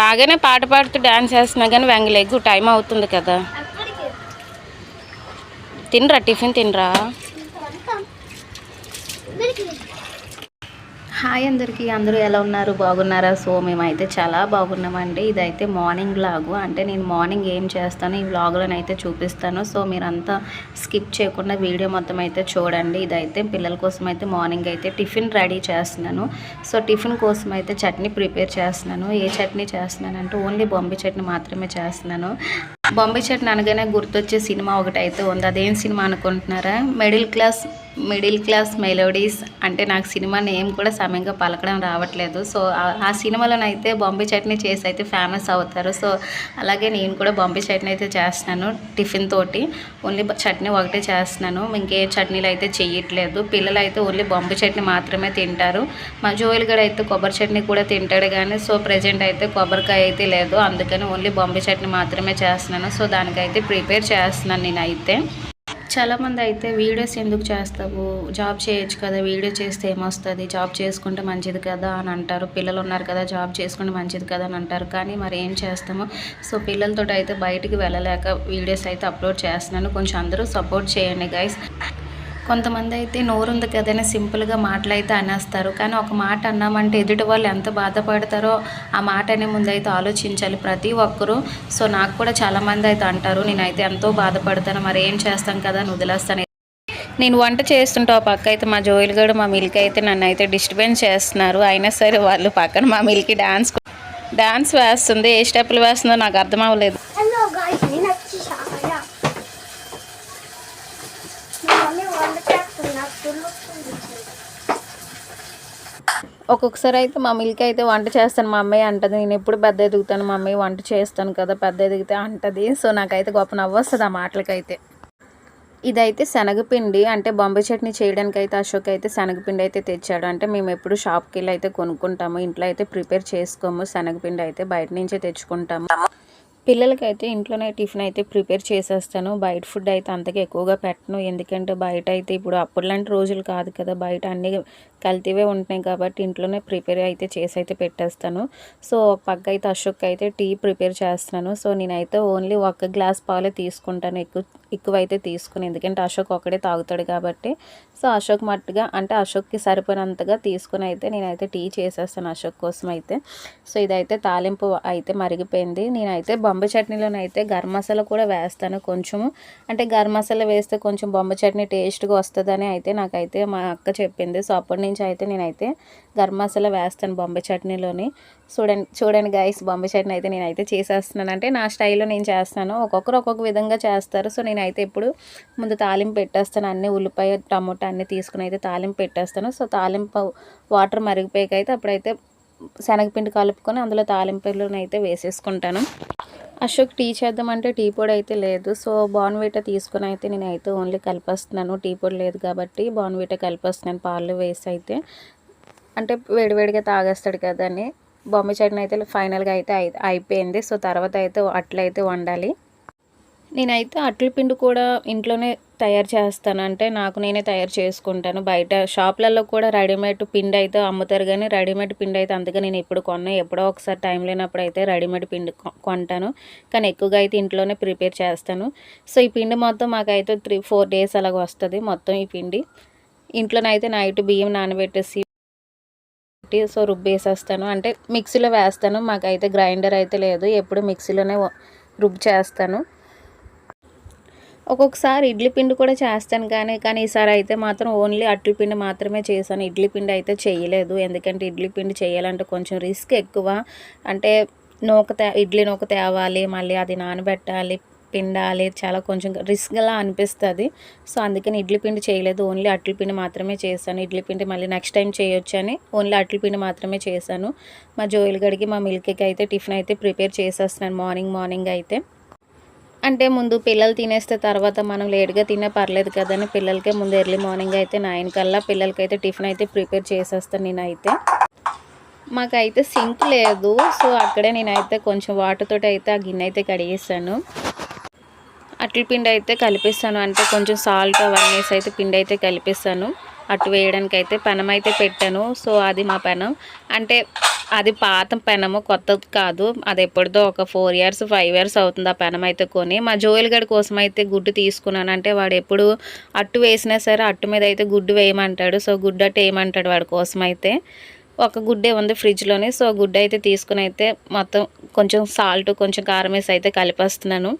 బాగానే పాట పాడుతూ డ్యాన్స్ చేస్తున్నా కానీ వెంగలేగు టైం అవుతుంది కదా. తినరా టిఫిన్ తినరా? హాయ్ అందరికీ. అందరూ ఎలా ఉన్నారు? బాగున్నారా? సో మేమైతే చాలా బాగున్నామండి. ఇదైతే మార్నింగ్ వ్లాగు. అంటే నేను మార్నింగ్ ఏం చేస్తాను ఈ వ్లాగులను అయితే చూపిస్తాను. సో మీరంతా స్కిప్ చేయకుండా వీడియో మొత్తం అయితే చూడండి. ఇదైతే పిల్లల కోసం అయితే మార్నింగ్ అయితే టిఫిన్ రెడీ చేస్తున్నాను. సో టిఫిన్ కోసం అయితే చట్నీ ప్రిపేర్ చేస్తున్నాను. ఏ చట్నీ చేస్తున్నాను అంటే ఓన్లీ బొంబి చట్నీ మాత్రమే చేస్తున్నాను. బొంబి చట్నీ అనగానే గుర్తొచ్చే సినిమా ఒకటి అయితే ఉంది. అదేం సినిమా అనుకుంటున్నారా? Middle class middle class melodies అంటే నాకు సినిమా నేమ్ కూడా సమయంగా పలకడం రావట్లేదు. సో ఆ- సినిమాలోనైతే బొంబే చట్నీ చేసి అయితే ఫేమస్ అవుతారు. సో అలాగే నేను కూడా బొంబే చట్నీ అయితే చేస్తున్నాను టిఫిన్ తోటి. ఓన్లీ చట్నీ ఒకటే చేస్తున్నాను. ఇంకే చట్నీలు అయితే చెయ్యట్లేదు పిల్లలు అయితే ఓన్లీ బొంబే చట్నీ మాత్రమే తింటారు. మా జోయిల్ గడ అయితే కొబ్బరి చట్నీ కూడా తింటాడు కానీ సో ప్రజెంట్ అయితే కొబ్బరికాయ అయితే లేదు. అందుకని ఓన్లీ బొంబే చట్నీ మాత్రమే చేస్తున్నాను. సో దానికైతే ప్రిపేర్ చేస్తున్నాను నేనైతే. చాలామంది అయితే వీడియోస్ ఎందుకు చేస్తావు? జాబ్ చేయొచ్చు కదా వీడియో చేస్తే ఏమొస్తుంది? జాబ్ చేసుకుంటే మంచిది కదా అని అంటారు. పిల్లలు ఉన్నారు కదా జాబ్ చేసుకుంటే మంచిది కదా అని అంటారు. కానీ మరి ఏం చేస్తాము? సో పిల్లలతో అయితే బయటికి వెళ్ళలేక వీడియోస్ అయితే అప్లోడ్ చేస్తున్నాను. కొంచెం అందరూ సపోర్ట్ చేయండి గైస్ కొంతమంది అయితే నోరుంది కదని సింపుల్గా మాటలు అయితే అనేస్తారు. కానీ ఒక మాట అన్నామంటే ఎదుటి వాళ్ళు ఎంత బాధపడతారో ఆ మాట అనే ముందు అయితే ఆలోచించాలి ప్రతి ఒక్కరూ. సో నాకు కూడా చాలామంది అయితే అంటారు నేనైతే ఎంతో బాధపడతాను మరి ఏం చేస్తాం కదా అని వదిలేస్తాను. నేను వంట చేస్తుంటే ఆ పక్క అయితే మా జోయిల్ గడు మా మిల్క్ అయితే నన్ను అయితే డిస్టర్బెన్స్ చేస్తున్నారు. అయినా సరే వాళ్ళు పక్కన మా మిల్క్ డాన్స్ డాన్స్ వేస్తుంది ఏ స్టెప్పులు వేస్తుందో నాకు అర్థం అవ్వలేదు Hello guys, నేను వచ్చేసాను మా మమ్మీ వంట చేస్తున్నా తుల్లుతుంది ఒక్కొక్కసారి అయితే మా మిల్క్ అయితే వంట చేస్తాను. మా అమ్మాయి అంటది నేను ఎప్పుడు పెద్ద ఎదుగుతాను మా అమ్మాయి వంట చేస్తాను కదా పెద్ద ఎదిగితే అంటది. సో నాకైతే గొప్ప నవ్వు వస్తుంది ఆ మాటలకైతే. ఇదైతే శనగపిండి అంటే బొంబాయి చట్నీ చేయడానికి అయితే అశోక్ అయితే శనగపిండి అయితే తెచ్చాడు. అంటే మేము ఎప్పుడు షాప్కి వెళ్ళి అయితే కొనుక్కుంటాము ఇంట్లో అయితే ప్రిపేర్ చేసుకోము శనగపిండి అయితే బయట నుంచే తెచ్చుకుంటాము. పిల్లలకైతే ఇంట్లోనే టిఫిన్ అయితే ప్రిపేర్ చేసేస్తాను. బయట ఫుడ్ అయితే అంతగా ఎక్కువగా పెట్టను. ఎందుకంటే బయట అయితే ఇప్పుడు అప్పుడులాంటి రోజులు కాదు కదా బయట అన్ని కల్తీవే ఉంటున్నాయి కాబట్టి ఇంట్లోనే ప్రిపేర్ అయితే చేసి అయితే పెట్టేస్తాను. సో ఒక పక్క అయితే అశోక్ అయితే టీ ప్రిపేర్ చేస్తున్నాను. సో నేనైతే ఓన్లీ ఒక గ్లాస్ పాలే తీసుకుంటాను. ఎక్కువ ఎక్కువ అయితే తీసుకుని ఎందుకంటే అశోక్ ఒకడే తాగుతాడు కాబట్టి. సో అశోక్ మట్టుగా అంటే అశోక్కి సరిపోయినంతగా తీసుకుని అయితే నేనైతే టీ చేసేస్తాను అశోక్ కోసం అయితే. సో ఇదైతే తాలింపు అయితే మరిగిపోయింది. నేనైతే బొంబ చట్నీలోనైతే గరం మసాలా కూడా వేస్తాను కొంచెము. అంటే గరం మసాలా వేస్తే కొంచెం బొంబ చట్నీ టేస్ట్గా వస్తుందని అయితే నాకైతే మా అక్క చెప్పింది. సో అప్పటి నుంచి అయితే నేనైతే గరం మసాలా వేస్తాను బొంబాయి చట్నీలోని. చూడండి చూడండి గైస్ బొంబాయి చట్నీ అయితే నేనైతే చేసేస్తున్నాను. అంటే నా స్టైల్లో నేను చేస్తాను. ఒక్కొక్కరు ఒక్కొక్క విధంగా చేస్తారు. సో నేనైతే ఇప్పుడు ముందు తాలింపు పెట్టేస్తాను. అన్ని ఉల్లిపాయ టమోటా అన్నీ తీసుకుని అయితే తాలింపు పెట్టేస్తాను. సో తాలింపు వాటర్ మరిగిపోయాక అయితే అప్పుడైతే శనగపిండి కలుపుకొని అందులో తాలింపులను అయితే వేసేసుకుంటాను. అశోక్ టీ చేద్దామంటే టీ పొడి అయితే లేదు. సో బాన్వీటా తీసుకుని అయితే నేను అయితే ఓన్లీ కలిపేస్తున్నాను. టీ పొడి లేదు కాబట్టి బాన్వీటా కలిపేస్తున్నాను. పాలు వేసి అయితే. అంటే వేడివేడిగా తాగేస్తాడు కదా అని బొమ్మ చట్నీ అయితే ఫైనల్గా అయితే అయిపోయింది. సో తర్వాత అయితే అట్లయితే వండాలి. నేనైతే అట్ల పిండి కూడా ఇంట్లోనే తయారు చేస్తాను. అంటే నాకు నేనే తయారు చేసుకుంటాను. బయట షాప్లలో కూడా రెడీమేడ్ పిండి అయితే అమ్ముతారు. కానీ రెడీమేడ్ పిండి అయితే అంతగా నేను ఎప్పుడు కొన్నా. ఎప్పుడో ఒకసారి టైం లేనప్పుడు అయితే రెడీమేడ్ పిండి కొ- కొంటాను. కానీ ఎక్కువగా అయితే ఇంట్లోనే ప్రిపేర్ చేస్తాను. సో ఈ పిండి మొత్తం మాకైతే త్రీ ఫోర్ డేస్ అలాగ వస్తుంది మొత్తం ఈ పిండి. ఇంట్లోనైతే నైట్ బియ్యం నానబెట్టేసి సో రుబ్బేసేస్తాను. అంటే మిక్సీలో వేస్తాను. మాకైతే గ్రైండర్ అయితే లేదు. ఎప్పుడు మిక్సీలోనే రుబ్బు చేస్తాను. ఒక్కొక్కసారి ఇడ్లీ పిండి కూడా చేస్తాను కానీ కానీ ఈసారి అయితే మాత్రం ఓన్లీ అట్ల పిండి మాత్రమే చేశాను. ఇడ్లీ పిండి అయితే చేయలేదు. ఎందుకంటే ఇడ్లీ పిండి చేయాలంటే కొంచెం రిస్క్ ఎక్కువ. అంటే నూక తే ఇడ్లీ నూక తేవాలి మళ్ళీ అది నానబెట్టాలి పిండాలి చాలా కొంచెం రిస్క్లా అనిపిస్తుంది. సో అందుకని ఇడ్లీ పిండి చేయలేదు. ఓన్లీ అట్ల పిండి మాత్రమే చేశాను. ఇడ్లీ పిండి మళ్ళీ నెక్స్ట్ టైం చేయొచ్చు అని ఓన్లీ అట్ల పిండి మాత్రమే చేశాను. మా జోయిల్ గడికి మా మిల్క్కి అయితే టిఫిన్ అయితే ప్రిపేర్ చేసేస్తున్నాను మార్నింగ్ మార్నింగ్ అయితే. అంటే ముందు పిల్లలు తినేస్తే తర్వాత మనం లేట్గా తినే పర్లేదు కదని పిల్లలకే ముందు ఎర్లీ మార్నింగ్ అయితే నైన్ కల్లా పిల్లలకైతే టిఫిన్ అయితే ప్రిపేర్ చేసేస్తాను నేనైతే. మాకైతే సింక్ లేదు సో అక్కడే నేనైతే కొంచెం వాటర్తో అయితే ఆ గిన్నె అయితే కడిగేసాను అట్ల పిండి అయితే కలిపిస్తాను అంటే కొంచెం సాల్ట్ అవన్నీ వేసి అయితే పిండి అయితే కలిపిస్తాను. అటు వేయడానికి అయితే పెనం అయితే పెట్టాను సో అది మా పెనం. అంటే అది పాత పెనము కొత్తది కాదు. అది ఎప్పటిదో ఒక ఫోర్ ఇయర్స్ ఫైవ్ ఇయర్స్ అవుతుంది ఆ పెనం అయితే కొని. మా జోయల్ గడి కోసం అయితే గుడ్డు తీసుకున్నాను. అంటే వాడు ఎప్పుడు అట్టు వేసినా సరే అట్టు మీద అయితే గుడ్డు వేయమంటాడు. సో గుడ్డు అట్టు వేయమంటాడు వాడి కోసం అయితే. ఒక గుడ్డే ఉంది ఫ్రిడ్జ్లోనే. సో గుడ్డ అయితే తీసుకుని అయితే మొత్తం కొంచెం సాల్ట్ కొంచెం కారం వేసి అయితే కలిపేస్తున్నాను.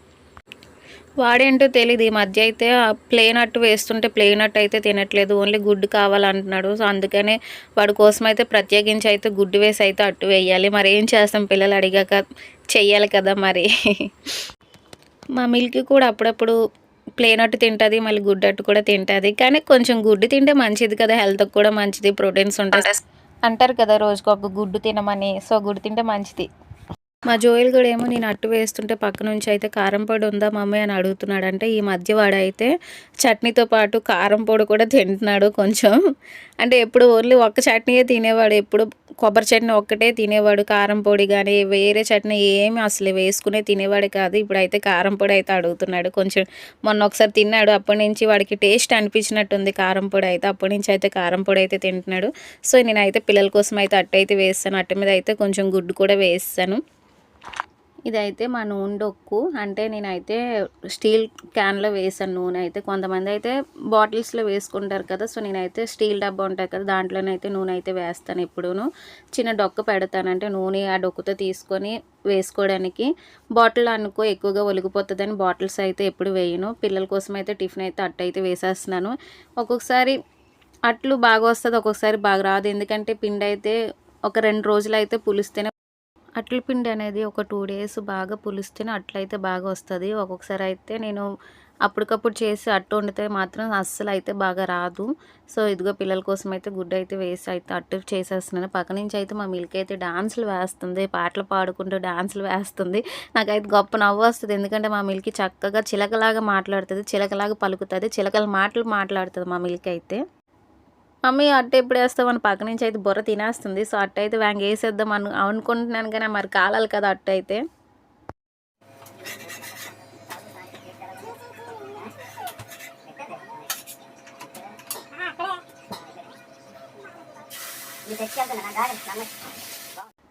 వాడేంటో తెలియదు ఈ మధ్య అయితే ప్లేన్ అట్టు వేస్తుంటే ప్లేన్ అట్టు అయితే తినట్లేదు. ఓన్లీ గుడ్డు కావాలంటున్నాడు. సో అందుకనే వాడి కోసం అయితే ప్రత్యేకించి అయితే గుడ్డు వేసి అయితే అట్టు వేయాలి. మరి ఏం చేస్తాం? పిల్లలు అడిగాక చెయ్యాలి కదా మరి. మా మిల్క్ కూడా అప్పుడప్పుడు ప్లేన్ అట్టు తింటుంది మళ్ళీ గుడ్డు అట్టు కూడా తింటుంది. కానీ కొంచెం గుడ్డు తింటే మంచిది కదా. హెల్త్కి కూడా మంచిది ప్రోటీన్స్ ఉంటాయి. అంటారు కదా రోజుకు ఒక గుడ్డు తినమని. సో గుడ్డు తింటే మంచిది. మా జోయల్ కూడా ఏమో నేను అట్టు వేస్తుంటే పక్క నుంచి అయితే కారం పొడి ఉందా మమ్మీ అని అడుగుతున్నాడు అంటే ఈ మధ్య వాడైతే చట్నీతో పాటు కారం పొడి కూడా తింటున్నాడు కొంచెం. అంటే ఎప్పుడు ఓన్లీ ఒక్క చట్నీయే తినేవాడు ఎప్పుడు కొబ్బరి చట్నీ ఒక్కటే తినేవాడు కారం పొడి కానీ వేరే చట్నీ ఏమి అసలు వేసుకునే తినేవాడు కాదు. ఇప్పుడైతే కారం పొడి అయితే అడుగుతున్నాడు. కొంచెం మొన్న ఒకసారి తిన్నాడు అప్పటి నుంచి వాడికి టేస్ట్ అనిపించినట్టుంది కారం పొడి అయితే. అప్పటి నుంచి అయితే కారం పొడి అయితే తింటున్నాడు. సో నేనైతే పిల్లల కోసం అయితే అట్టు అయితే వేస్తాను. అట్ట మీద అయితే కొంచెం గుడ్డు కూడా వేస్తాను. ఇదైతే మా నూనె డొక్కు అంటే నేనైతే స్టీల్ క్యాన్లో వేసాను నూనె. అయితే కొంతమంది అయితే బాటిల్స్లో వేసుకుంటారు కదా సో నేనైతే స్టీల్ డబ్బా ఉంటుంది కదా దాంట్లోనైతే నూనె అయితే వేస్తాను ఎప్పుడూను. చిన్న డొక్క పెడతానంటే నూనె ఆ డొక్కుతో తీసుకొని వేసుకోవడానికి. బాటిల్ అనుకో ఎక్కువగా ఒలిగిపోతుందని బాటిల్స్ అయితే ఎప్పుడు వేయను. పిల్లల కోసం అయితే టిఫిన్ అయితే అట్టయితే వేసేస్తున్నాను. ఒక్కొక్కసారి అట్లు బాగా వస్తుంది ఒక్కొక్కసారి బాగా రాదు. ఎందుకంటే పిండి అయితే ఒక రెండు రోజులు అయితే పులిస్తేనే అట్ల పిండి అనేది ఒక టూ డేస్ బాగా పులిస్తేనే అట్లయితే బాగా వస్తుంది. ఒక్కొక్కసారి అయితే నేను అప్పటికప్పుడు చేసి అట్టు వండితే మాత్రం అస్సలు అయితే బాగా రాదు. సో ఇదిగో పిల్లల కోసం అయితే గుడ్డ అయితే వేసి అయితే అట్టు చేసేస్తున్నాను. పక్క నుంచి అయితే మా మిల్క్ అయితే డాన్సులు వేస్తుంది. పాటలు పాడుకుంటూ డాన్సులు వేస్తుంది. నాకైతే గొప్ప నవ్వు వస్తుంది. ఎందుకంటే మా మిల్క్ చక్కగా చిలకలాగా మాట్లాడుతుంది. చిలకలాగా పలుకుతుంది. చిలకల మాటలు మాట్లాడుతుంది మా మిల్క్ అయితే. మమ్మీ అట్ట ఎప్పుడు వేస్తామని పక్క నుంచి అయితే బుర్ర తినేస్తుంది. సో అట్ట అయితే వ్యాంగ్ వేసేద్దాం అను అనుకుంటున్నాను కానీ మరి కాలాలి కదా అట్ట అయితే.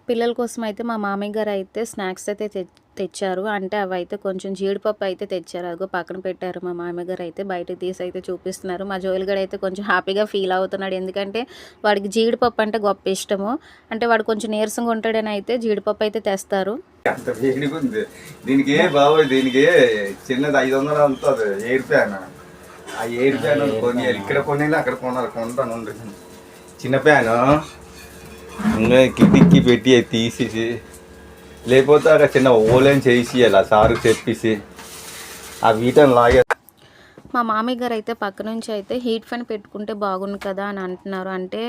పిల్లల కోసం అయితే మా మామయ్య గారు అయితే స్నాక్స్ అయితే తెచ్చి తెచ్చారు. అంటే అవైతే కొంచెం జీడిపప్పు అయితే తెచ్చారు. అదిగో పక్కన పెట్టారు మా మామగారు గారు అయితే. బయటకు తీసి అయితే చూపిస్తున్నారు. మా జోయిల్ గడ అయితే కొంచెం హ్యాపీగా ఫీల్ అవుతున్నాడు. ఎందుకంటే వాడికి జీడిపప్పు అంటే గొప్ప ఇష్టము. అంటే వాడు కొంచెం నీరసంగా ఉంటాడని అయితే జీడిపప్పు అయితే తెస్తారు. దీనికి బాబోయ్ దీనికి చిన్నది ఐదు వందలు అవుతుంది ఎయిర్ ఫ్యాన్ ఆ ఎయిర్ ఫ్యాన్ ఇక్కడ కొనేది అక్కడ కొనాలి. కొంటాను చిన్న ఫ్యాన్ కిటికీ పెట్టి అది తీసేసి లేకపోతే అక్కడ చిన్న ఓలేని చేసి అలా సారు చెప్పేసి ఆ వీటని లాగే మా మామయ్య గారు అయితే పక్క నుంచి అయితే హీట్ ఫ్యాన్ పెట్టుకుంటే బాగుంది కదా అని అంటున్నారు. అంటే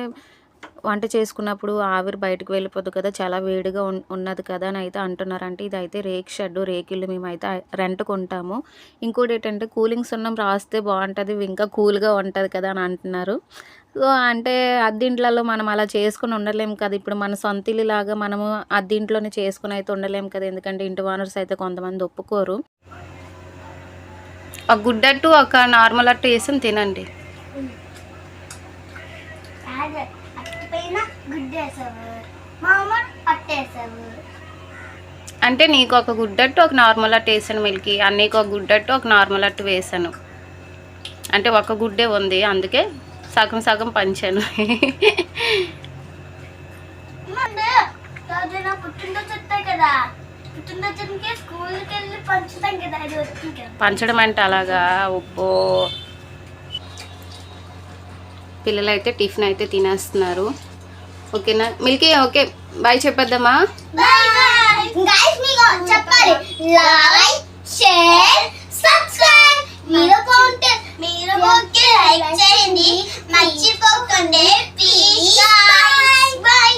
వంట చేసుకున్నప్పుడు ఆవిరి బయటకు వెళ్ళిపోదు కదా చాలా వేడిగా ఉన్నది కదా అని అయితే అంటున్నారు. అంటే ఇది అయితే రేక్ షెడ్ రేకిళ్ళు మేమైతే రెంట్ కొంటాము. ఇంకోటి ఏంటంటే కూలింగ్ సున్నం రాస్తే బాగుంటుంది ఇంకా కూల్గా ఉంటుంది కదా అని అంటున్నారు. అంటే అద్దింట్లలో మనం అలా చేసుకుని ఉండలేము కదా. ఇప్పుడు మన సొంత ఇల్లు లాగా మనము అద్దింట్లోనే చేసుకుని అయితే ఉండలేము కదా. ఎందుకంటే ఇంటి ఓనర్స్ అయితే కొంతమంది ఒప్పుకోరు. ఒక గుడ్డట్టు ఒక నార్మల్ అట్టు వేసి తినండి. అంటే నీకు ఒక గుడ్డట్టు ఒక నార్మల్ అట్టు వేసాను మిల్కి. అన్నీకు ఒక గుడ్డట్టు ఒక నార్మల్ అట్టు వేసాను. అంటే ఒక గుడ్డే ఉంది అందుకే సగం సగం పంచాను. పంచడం అంటే అలాగా? ఉప్పు పిల్లలు అయితే టిఫిన్ అయితే తినేస్తున్నారు. ఓకేనా? Milky okay. బాయ్ చెప్పేద్దామా చెప్పాలి. లైక్ షేర్ సబ్స్క్రైబ్ మీరు ఓకే లైక్ చేయండి మర్చిపోకండి. Please bye bye